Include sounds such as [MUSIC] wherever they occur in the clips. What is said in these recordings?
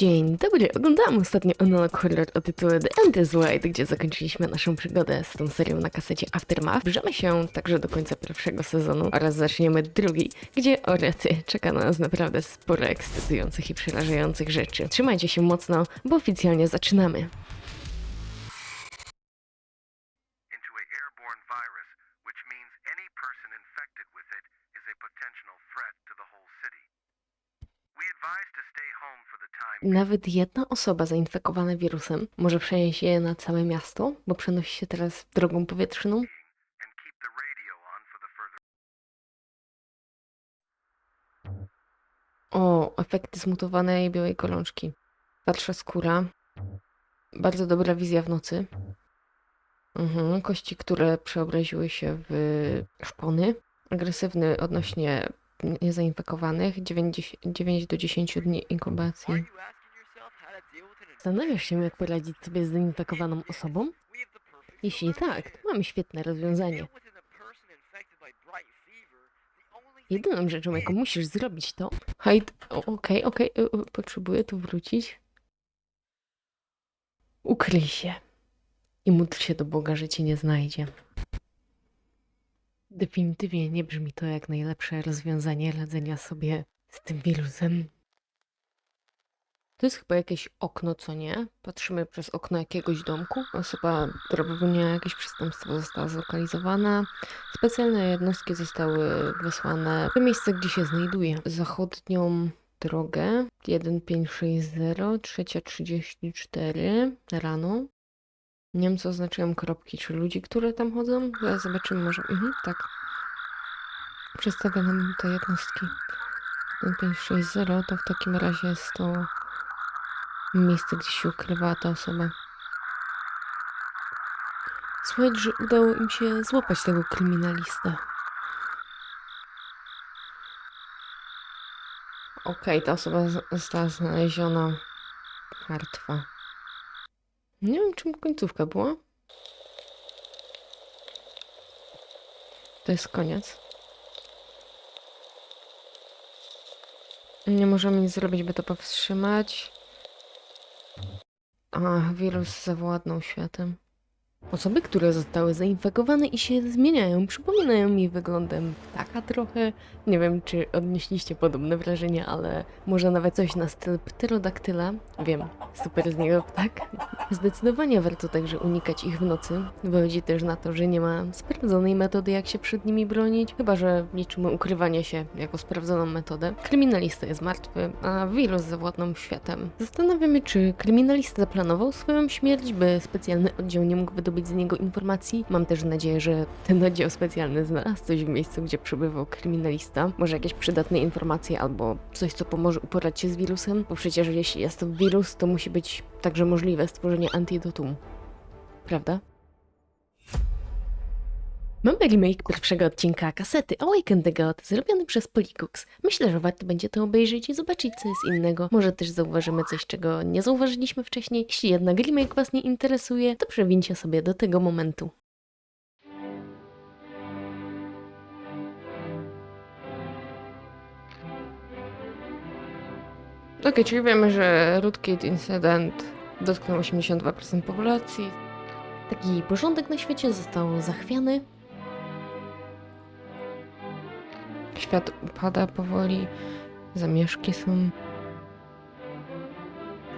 Dzień dobry, oglądałam ostatnio analog horror o tytule The End is White, gdzie zakończyliśmy naszą przygodę z tą serią na kasecie Aftermath. Bierzemy się także do końca pierwszego sezonu oraz zaczniemy drugi, gdzie o rety czeka na nas naprawdę sporo ekscytujących i przerażających rzeczy. Trzymajcie się mocno, bo oficjalnie zaczynamy. Nawet jedna osoba zainfekowana wirusem może przenieść je na całe miasto, bo przenosi się teraz drogą powietrzną. O, efekty zmutowanej białej golączki. Patrza skóra. Bardzo dobra wizja w nocy. Mhm, kości, które przeobraziły się w szpony. Agresywny odnośnie niezainfekowanych. 9, 9 do 10 dni inkubacji. Zastanawiasz się, jak poradzić sobie z zainfekowaną osobą? Jeśli tak, to mamy świetne rozwiązanie. Jedyną rzeczą, jaką musisz zrobić, to. Hej, o, okej, okej, y, y, potrzebuję tu wrócić. Ukryj się i módl się do Boga, że cię nie znajdzie. Definitywnie nie brzmi to jak najlepsze rozwiązanie radzenia sobie z tym wirusem. To jest chyba jakieś okno, co nie? Patrzymy przez okno jakiegoś domku. Osoba, która jakieś przestępstwo, została zlokalizowana. Specjalne jednostki zostały wysłane do miejsca, gdzie się znajduje. Zachodnią drogę 1560, 3.34 rano. Nie wiem, co oznaczają kropki, czy ludzi, które tam chodzą. Zaraz zobaczymy, może. Mhm, tak. Przedstawia nam te jednostki. 1560 to w takim razie jest to miejsce, gdzie się ukrywała ta osoba. Słychać, że udało im się złapać tego kryminalistę. Okej, ta osoba została znaleziona martwa. Nie wiem, czym końcówka była. To jest koniec. Nie możemy nic zrobić, by to powstrzymać. Ach, wirus zawładnął światem. Osoby, które zostały zainfekowane i się zmieniają, przypominają mi wyglądem ptaka trochę. Nie wiem, czy odnieśliście podobne wrażenie, ale może nawet coś na styl pterodaktyla. Wiem, super z niego ptak. Zdecydowanie warto także unikać ich w nocy. Wychodzi też na to, że nie ma sprawdzonej metody, jak się przed nimi bronić, chyba że liczymy ukrywanie się jako sprawdzoną metodę. Kryminalista jest martwy, a wirus zawładnął światem. Zastanawiamy, czy kryminalista zaplanował swoją śmierć, by specjalny oddział nie mógł wydobyć z niego informacji. Mam też nadzieję, że ten oddział specjalny znalazł coś w miejscu, gdzie przebywał kryminalista. Może jakieś przydatne informacje albo coś, co pomoże uporać się z wirusem, bo przecież jeśli jest to wirus, to musi być także możliwe stworzenie antidotum. Prawda? Mamy remake pierwszego odcinka kasety Awaken the God, zrobiony przez Polycooks. Myślę, że warto będzie to obejrzeć i zobaczyć, co jest innego. Może też zauważymy coś, czego nie zauważyliśmy wcześniej. Jeśli jednak remake Was nie interesuje, to przewincie sobie do tego momentu. Okej, czyli wiemy, że Rootkit incydent dotknął 82% populacji. Taki porządek na świecie został zachwiany. Świat upada powoli, zamieszki są.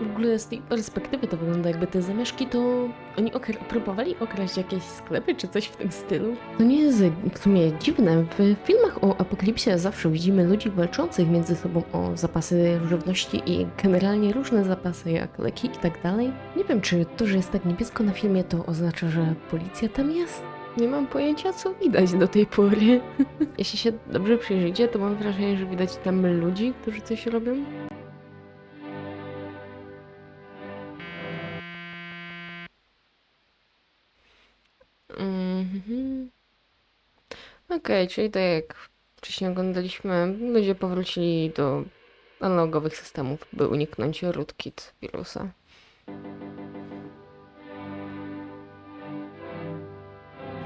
W ogóle z tej perspektywy to wygląda jakby te zamieszki to oni okra- próbowali okraść jakieś sklepy czy coś w tym stylu. To nie jest w sumie dziwne. W filmach o apokalipsie zawsze widzimy ludzi walczących między sobą o zapasy żywności i generalnie różne zapasy jak leki i tak dalej. Nie wiem czy to, że jest tak niebiesko na filmie to oznacza, że policja tam jest? Nie mam pojęcia, co widać do tej pory. [LAUGHS] Jeśli się dobrze przyjrzycie, to mam wrażenie, że widać tam ludzi, którzy coś robią. Mhm. Okej, czyli tak jak wcześniej oglądaliśmy, ludzie powrócili do analogowych systemów, by uniknąć rootkit wirusa.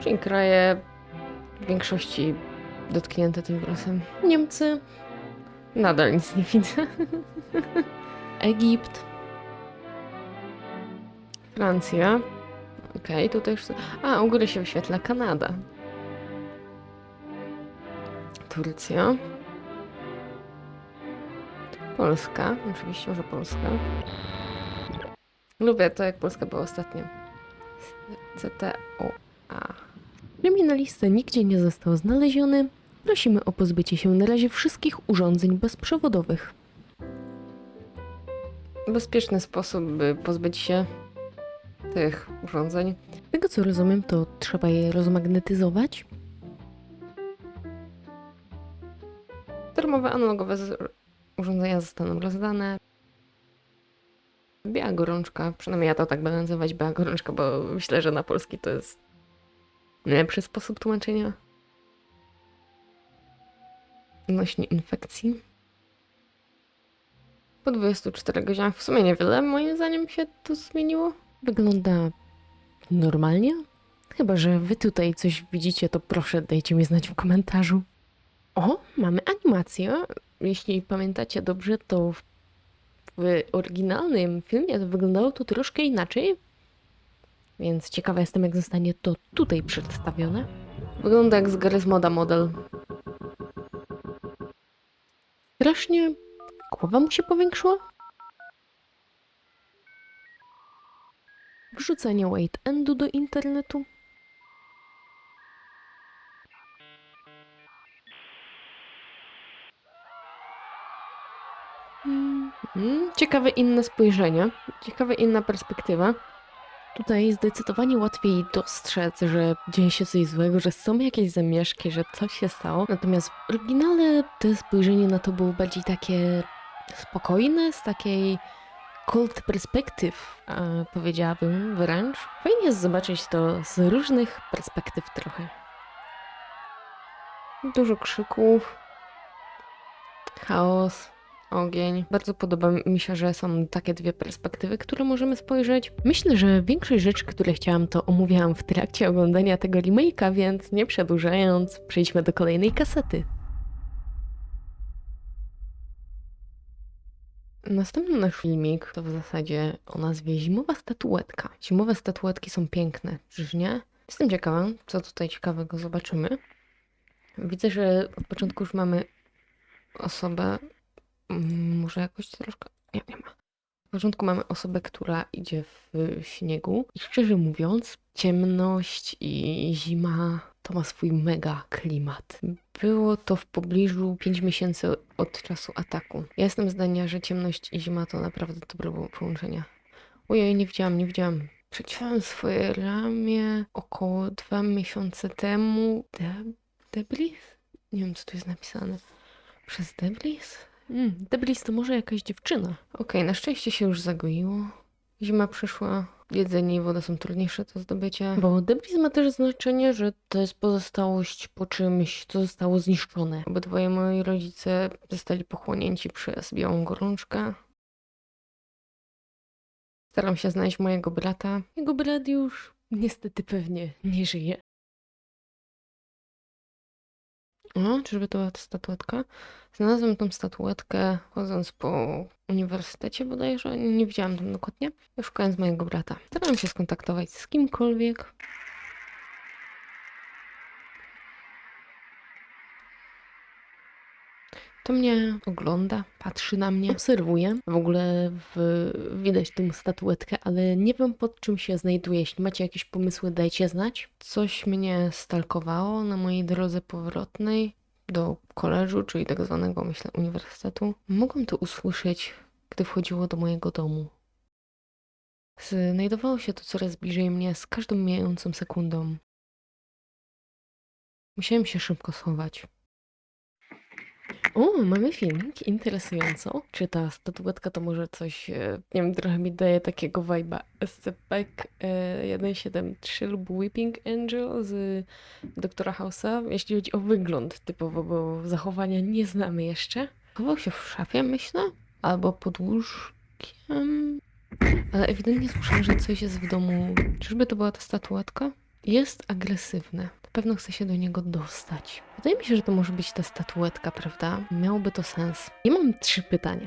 Czyli kraje w większości dotknięte tym wirusem. Niemcy nadal nic nie widzę. Egipt. Francja. Okej, tutaj już... A, u góry się wyświetla Kanada. Turcja. Polska. Oczywiście, że Polska. Lubię to, jak Polska była ostatnio. CTOA. Kryminalista nigdzie nie został znaleziony. Prosimy o pozbycie się na razie wszystkich urządzeń bezprzewodowych. Bezpieczny sposób, by pozbyć się tych urządzeń. Z tego co rozumiem, to trzeba je rozmagnetyzować. Darmowe analogowe urządzenia zostaną rozdane. Biała gorączka, przynajmniej ja to tak będę nazywać biała gorączka, bo myślę, że na polski to jest lepszy sposób tłumaczenia. Odnośnie infekcji. Po 24 godzinach w sumie niewiele moim zdaniem się tu zmieniło. Wygląda normalnie. Chyba, że wy tutaj coś widzicie, to proszę dajcie mi znać w komentarzu. O, mamy animację. Jeśli pamiętacie dobrze, to w, w oryginalnym filmie to wyglądało to troszkę inaczej. Więc ciekawa jestem, jak zostanie to tutaj przedstawione. Wygląda jak z Garry's Moda model. Strasznie głowa mu się powiększyła. Wrzucanie wait endu do internetu. Mhm. Ciekawe inne spojrzenie, ciekawe inna perspektywa. Tutaj zdecydowanie łatwiej dostrzec, że dzieje się coś złego, że są jakieś zamieszki, że coś się stało. Natomiast w oryginale to spojrzenie na to było bardziej takie spokojne, z takiej cult perspektyw, powiedziałabym wręcz. Fajnie jest zobaczyć to z różnych perspektyw trochę. Dużo krzyków, chaos, ogień. Bardzo podoba mi się, że są takie dwie perspektywy, które możemy spojrzeć. Myślę, że większość rzeczy, które chciałam, to omówiłam w trakcie oglądania tego remake'a, więc nie przedłużając, przejdźmy do kolejnej kasety. Następny nasz filmik to w zasadzie o nazwie Zimowa statuetka. Zimowe statuetki są piękne, czyż nie? Jestem ciekawa, co tutaj ciekawego zobaczymy. Widzę, że od początku już mamy osobę, może jakoś troszkę, nie, nie ma. W początku mamy osobę, która idzie w śniegu i szczerze mówiąc, ciemność i zima to ma swój mega klimat. Było to w pobliżu 5 miesięcy od czasu ataku. Ja jestem zdania, że ciemność i zima to naprawdę dobre połączenie. Ojej, nie widziałam, nie widziałam. Przeciąłem swoje ramię około dwa miesiące temu. De Debris? Nie wiem, co tu jest napisane. Przez Debris? Mm, Debris to może jakaś dziewczyna. Okej, na szczęście się już zagoiło. Zima przyszła, jedzenie i woda są trudniejsze do zdobycia. Bo debris ma też znaczenie, że to jest pozostałość po czymś, co zostało zniszczone. Obydwoje moi rodzice zostali pochłonięci przez białą gorączkę. Staram się znaleźć mojego brata. Jego brat już niestety pewnie nie żyje. O, czyżby to była ta statuetka? Znalazłem tą statuetkę chodząc po uniwersytecie bodajże, nie widziałam tam dokładnie, szukając mojego brata. Starałem się skontaktować z kimkolwiek. To mnie ogląda, patrzy na mnie, obserwuje. W ogóle w, widać tą statuetkę, ale nie wiem pod czym się znajduje. Jeśli macie jakieś pomysły, dajcie znać. Coś mnie stalkowało na mojej drodze powrotnej do koleżu, czyli tak zwanego, myślę, uniwersytetu. Mogłem to usłyszeć, gdy wchodziło do mojego domu. Znajdowało się to coraz bliżej mnie z każdą mijającą sekundą. Musiałem się szybko schować. O, mamy filmik, interesująco. Czy ta statuetka to może coś, e, nie wiem, trochę mi daje takiego vibe'a SCP-173 lub Weeping Angel z Doktora House'a, jeśli chodzi o wygląd typowo, bo zachowania nie znamy jeszcze. Chował się w szafie, myślę, albo pod łóżkiem, ale ewidentnie słyszałem, że coś jest w domu. Czyżby to była ta statuetka? Jest agresywne. Pewno chce się do niego dostać. Wydaje mi się, że to może być ta statuetka, prawda? Miałoby to sens. Ja mam trzy pytania.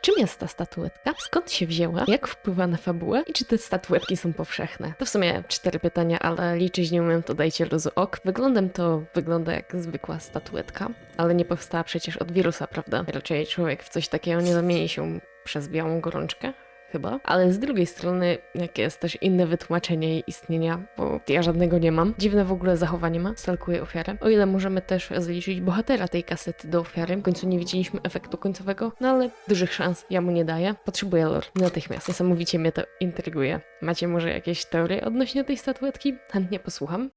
Czym jest ta statuetka? Skąd się wzięła? Jak wpływa na fabułę? I czy te statuetki są powszechne? To w sumie cztery pytania, ale liczyć nie umiem, to dajcie luzu ok. Wyglądem to wygląda jak zwykła statuetka, ale nie powstała przecież od wirusa, prawda? Raczej człowiek w coś takiego nie zamieni się przez białą gorączkę. Chyba. Ale z drugiej strony, jakie jest też inne wytłumaczenie jej istnienia, bo ja żadnego nie mam. Dziwne w ogóle zachowanie ma, stalkuje ofiarę. O ile możemy też zliczyć bohatera tej kasety do ofiary. W końcu nie widzieliśmy efektu końcowego, no ale dużych szans ja mu nie daję. Potrzebuję lore natychmiast. Niesamowicie mnie to intryguje. Macie może jakieś teorie odnośnie tej statuetki? Chętnie posłucham.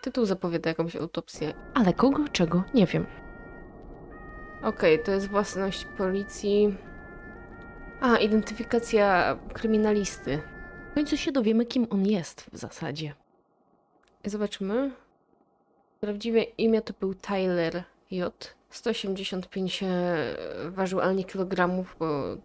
Tytuł zapowiada jakąś autopsję. Ale kogo, czego? Nie wiem. Okej, to jest własność policji. A, identyfikacja kryminalisty. W końcu się dowiemy, kim on jest w zasadzie. Zobaczmy. Prawdziwe imię to był Tyler J. 185 e, ważył, ale nie kilogramów, bo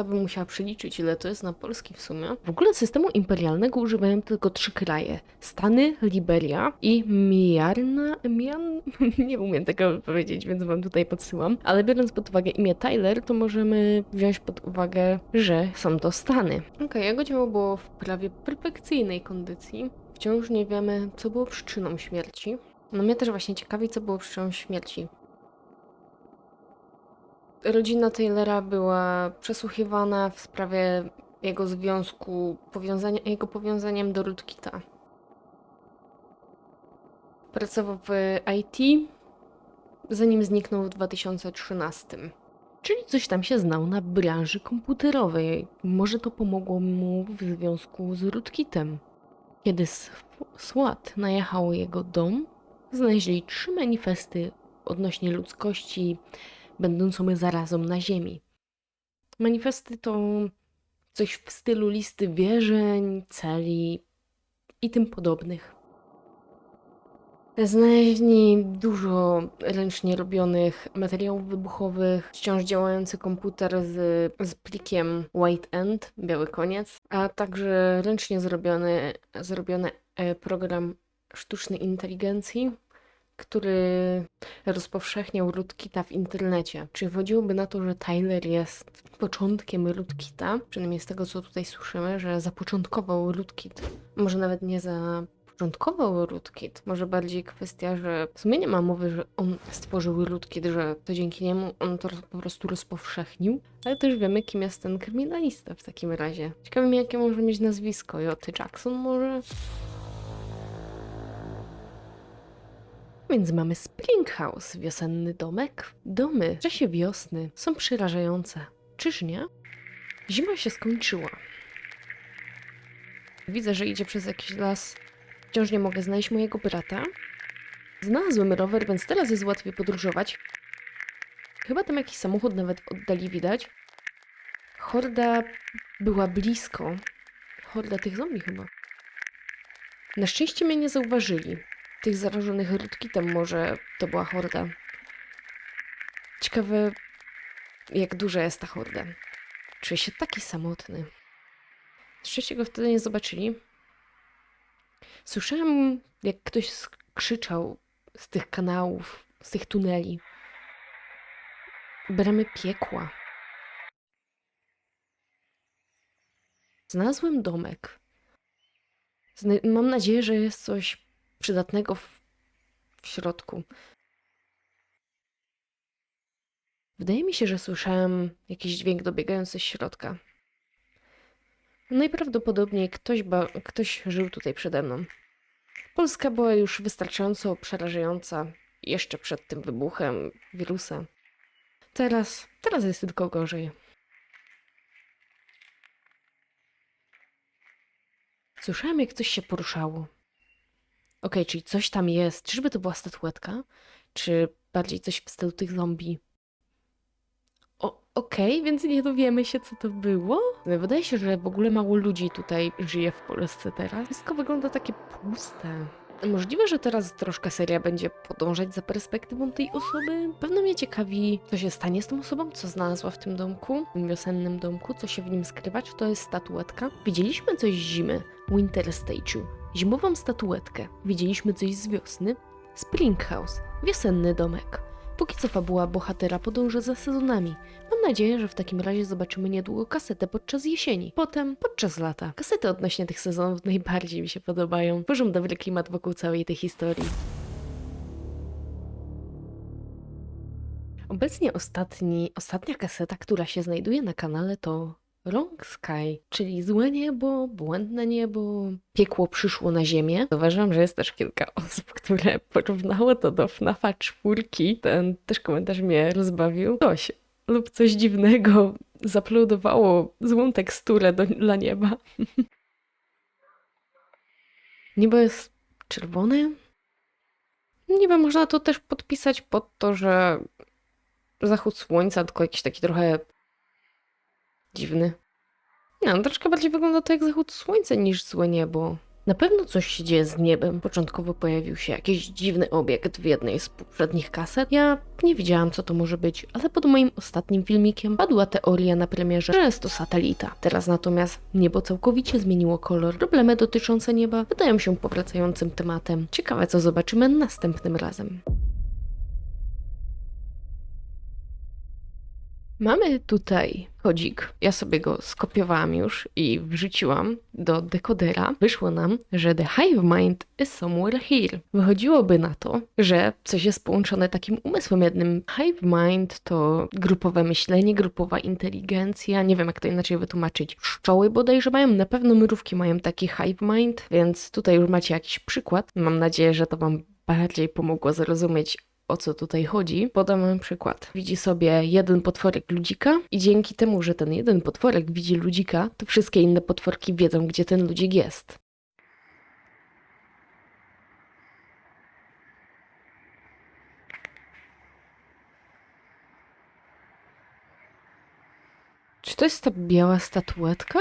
to bym musiała przeliczyć, ile to jest na polski w sumie. W ogóle systemu imperialnego używają tylko trzy kraje. Stany, Liberia i Miarna... Mian... [LAUGHS] Nie umiem tego powiedzieć, więc wam tutaj podsyłam. Ale biorąc pod uwagę imię Tyler, to możemy wziąć pod uwagę, że są to Stany. Okej, jego ciało było w prawie perfekcyjnej kondycji. Wciąż nie wiemy, co było przyczyną śmierci. No mnie też właśnie ciekawi, co było przyczyną śmierci. Rodzina Taylora była przesłuchiwana w sprawie jego związku, powiązania, jego powiązaniem do Rootkita. Pracował w IT, zanim zniknął w 2013. Czyli coś tam się znał na branży komputerowej. Może to pomogło mu w związku z Rootkitem. Kiedy SWAT najechał jego dom, znaleźli trzy manifesty odnośnie ludzkości, będącą zarazą na Ziemi. Manifesty to coś w stylu listy wierzeń, celi i tym podobnych. Znaleźli dużo ręcznie robionych materiałów wybuchowych, wciąż działający komputer z, z plikiem White End, biały koniec, a także ręcznie zrobiony, zrobiony e, program sztucznej inteligencji, który rozpowszechniał rootkita w internecie. Czy chodziłoby na to, że Tyler jest początkiem rootkita? Przynajmniej z tego, co tutaj słyszymy, że zapoczątkował rootkit. Może nawet nie zapoczątkował rootkit. Może bardziej kwestia, że w sumie nie ma mowy, że on stworzył rootkit, że to dzięki niemu on to po prostu rozpowszechnił. Ale też wiemy, kim jest ten kryminalista w takim razie. Ciekawe jakie może mieć nazwisko. Joty Jackson może? Więc mamy Spring House, wiosenny domek. Domy w czasie wiosny są przerażające. Czyż nie? Zima się skończyła. Widzę, że idzie przez jakiś las. Wciąż nie mogę znaleźć mojego brata. Znalazłem rower, więc teraz jest łatwiej podróżować. Chyba tam jakiś samochód nawet w oddali widać. Horda była blisko. Horda tych zombie chyba. Na szczęście mnie nie zauważyli tych zarażonych rootkittem może to była horda. Ciekawe, jak duża jest ta horda. Czuję się taki samotny. Szczęście go wtedy nie zobaczyli. Słyszałem, jak ktoś krzyczał z tych kanałów, z tych tuneli. Bramy piekła. Znalazłem domek. Zna mam nadzieję, że jest coś przydatnego w, w środku. Wydaje mi się, że słyszałem jakiś dźwięk dobiegający z środka. Najprawdopodobniej ktoś, ba- ktoś żył tutaj przede mną. Polska była już wystarczająco przerażająca jeszcze przed tym wybuchem wirusa. Teraz, teraz jest tylko gorzej. Słyszałem, jak coś się poruszało. Okej, czyli coś tam jest. Czyżby to była statuetka? Czy bardziej coś w stylu tych zombie? O, okej, więc nie dowiemy się, co to było. Wydaje się, że w ogóle mało ludzi tutaj żyje w Polsce teraz. Wszystko wygląda takie puste. Możliwe, że teraz troszkę seria będzie podążać za perspektywą tej osoby. Pewno mnie ciekawi, co się stanie z tą osobą, co znalazła w tym domku, w tym wiosennym domku, co się w nim skrywa, czy to jest statuetka. Widzieliśmy coś z zimy, Winter Statue, zimową statuetkę. Widzieliśmy coś z wiosny, Spring House, wiosenny domek. Póki co fabuła bohatera podąża za sezonami. Mam nadzieję, że w takim razie zobaczymy niedługo kasetę podczas jesieni, potem podczas lata. Kasety odnośnie tych sezonów najbardziej mi się podobają. Tworzą dobry klimat wokół całej tej historii. Obecnie ostatni, ostatnia kaseta, która się znajduje na kanale to Wrong Sky, czyli złe niebo, błędne niebo, piekło przyszło na ziemię. Zauważyłam, że jest też kilka osób, które porównało to do FNAFa czwórki. Ten też komentarz mnie rozbawił. Coś lub coś dziwnego zaplodowało złą teksturę do, dla nieba. [LAUGHS] Niebo jest czerwone. Niby można to też podpisać pod to, że zachód słońca, tylko jakiś taki trochę dziwny. No troszkę bardziej wygląda to jak zachód słońca niż złe niebo. Na pewno coś się dzieje z niebem. Początkowo pojawił się jakiś dziwny obiekt w jednej z poprzednich kaset. Ja nie wiedziałam, co to może być, ale pod moim ostatnim filmikiem padła teoria na premierze, że jest to satelita. Teraz natomiast niebo całkowicie zmieniło kolor. Problemy dotyczące nieba wydają się powracającym tematem. Ciekawe, co zobaczymy następnym razem. Mamy tutaj kodzik. Ja sobie go skopiowałam już i wrzuciłam do dekodera. Wyszło nam, że The Hive Mind is somewhere here. Wychodziłoby na to, że coś jest połączone takim umysłem jednym. Hive Mind to grupowe myślenie, grupowa inteligencja. Nie wiem, jak to inaczej wytłumaczyć. Pszczoły bodajże mają, na pewno mrówki mają taki Hive Mind, więc tutaj już macie jakiś przykład. Mam nadzieję, że to Wam bardziej pomogło zrozumieć, o co tutaj chodzi. Podam przykład. Widzi sobie jeden potworek ludzika i dzięki temu, że ten jeden potworek widzi ludzika, to wszystkie inne potworki wiedzą, gdzie ten ludzik jest. Czy to jest ta biała statuetka?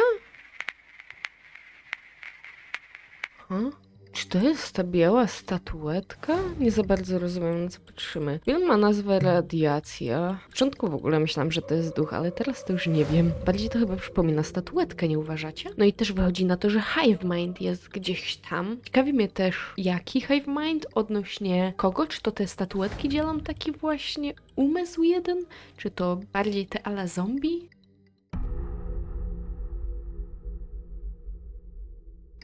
Huh? Czy to jest ta biała statuetka? Nie za bardzo rozumiem, na co patrzymy. Film ma nazwę Radiacja. W początku w ogóle myślałam, że to jest duch, ale teraz to już nie wiem. Bardziej to chyba przypomina statuetkę, nie uważacie? No i też wychodzi na to, że Hive Mind jest gdzieś tam. Ciekawi mnie też, jaki Hive Mind odnośnie kogo? Czy to te statuetki dzielą taki właśnie umysł jeden? Czy to bardziej te ala zombie?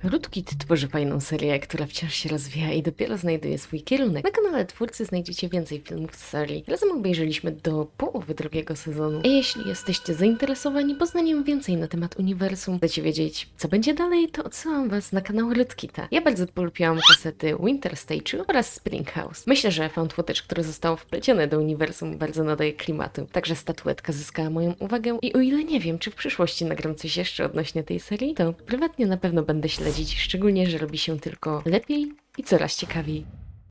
Rootkit tworzy fajną serię, która wciąż się rozwija i dopiero znajduje swój kierunek. Na kanale twórcy znajdziecie więcej filmów z serii. Razem obejrzeliśmy do połowy drugiego sezonu. A jeśli jesteście zainteresowani poznaniem więcej na temat uniwersum, chcecie wiedzieć, co będzie dalej, to odsyłam was na kanał Rootkita. Ja bardzo polubiłam kasety Winter Stage'u oraz Spring House. Myślę, że found footage, które zostało wplecione do uniwersum, bardzo nadaje klimatu. Także statuetka zyskała moją uwagę i o ile nie wiem, czy w przyszłości nagram coś jeszcze odnośnie tej serii, to prywatnie na pewno będę śledzić, szczególnie, że robi się tylko lepiej i coraz ciekawiej.